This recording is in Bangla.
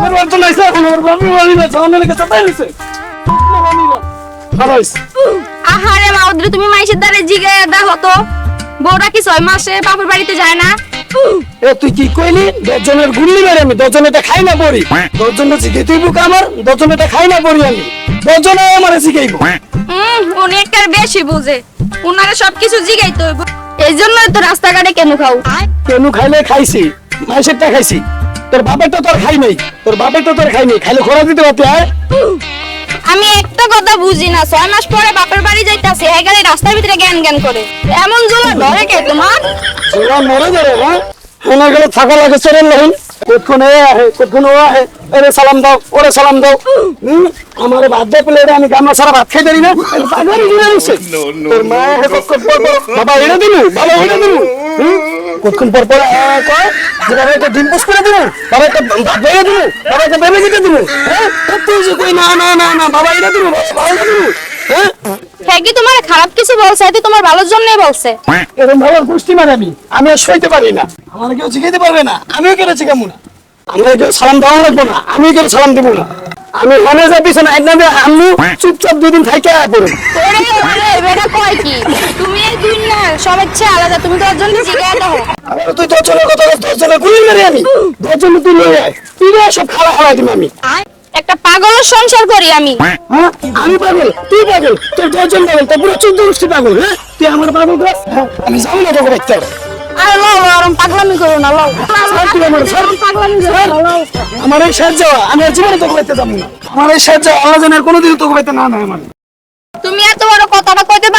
বাপের বাড়ি তো আমার বাপের বাড়ি না জানা লেগে চাপাই নিছে আহারে মাউদ্রি তুমি মাইসের দ্বারে জিগে দেখো তো। বউরা কি ছয় মাসে বাপের বাড়িতে যায় না? এ তুই কি কইলি? দশজনের গুল্লি মেরে আমি দশজনেটা খাই না পড়ি। দশজনে শিখে তুই বুক আমার? দশজনেটা খাই না পড়ি আমি। দশজনে আমার শিখাইব হুম উনি একটার বেশি বুঝে। উনারে সবকিছু জিগাইতে হইব। এই জন্যই তো রাস্তাঘাটে কেন খাও। কেন খাইলে খাইছি মাইসেরটা খাইছি। তোর বাপের তো তোর খাই নাই। তোর বাপের তো তোর খাই নাই। খাইলে খোরা দিতে পারতি আয় আমি একটা কথা বুঝি না ছয় মাস পরে বাপের বাড়ি যাইতাছে এখানে রাস্তার ভিতরে জ্ঞান জ্ঞান করে। এমন জোলা ধরে কে তোমার? ওরা মরে যাবে হ্যাঁ? ওনার গেলে থাকা লাগে চলেন লাইন। কতক্ষণ এ আহে কতক্ষণ ও আহে? এরে সালাম দাও ওরে সালাম দাও। আমার ভাত দিয়ে প্লেটে আমি গামলা সারা ভাত খাই পারি না। পাগলামি ঘুরে নিছে তোর মা হে কতক্ষণ পর পর বাবা এটা দিনু বাবা দিনু হুম? কতক্ষণ পর পর কয়? যে ডিম পোস্ট করে দিনু বাবা বেড়ে দিনু বাবা একটা দিতে দিনু হ্যাঁ? কই না না না না বাবা এটা দিনু বাবা এটা দিনু হ্যাঁ? হ্যাঁ কি তোমার খারাপ কিছু বলছে? এতে তোমার ভালোর জন্যই বলছে। এরকম ভালো গোষ্ঠী মানে আমি। আমি আর সইতে পারি না। আমার কেউ শিখাইতে পারবে না। আমিও কেন শিখাবো না? আমরা কেউ সালাম দেওয়া লাগবো না। আমি কেউ সালাম দিব না? আমি মনে যাই পিছনে একদম আম্মু চুপচাপ দুদিন ওরে বেটা কয় কি? তুমি এই দুই না সবার চেয়ে আলাদা। তুমি তো জন্য জিগাই দাও। আবার তুই দশজনের কথা বল, দশজনের গুলি মেরে আমি দশজন তুই লই আয়। তুই সব খাওয়া খাওয়া দিব আমি। একটা পাগলের সংসার করি আমি। হ্যাঁ আমি পাগল তুই পাগল তোর দশজন পাগল তোর পুরো চোদ্দ গোষ্ঠী পাগল হ্যাঁ? তুই আমার পাগল হ্যাঁ আমি যাব না তোকে দেখতে। আর লও লও, পাগলামি করো না লও। আমার, পাগলামি করো না আমার এই সাহায্য আমি আর জীবনে তোকে দেখতে যাব না। আমার এই সাহায্য আল্লাহ জানে কোনোদিন তোকে দেখতে না না আমার তুমি এত বড় কথাটা কইতে পারলা কুদ্দুসের বাপ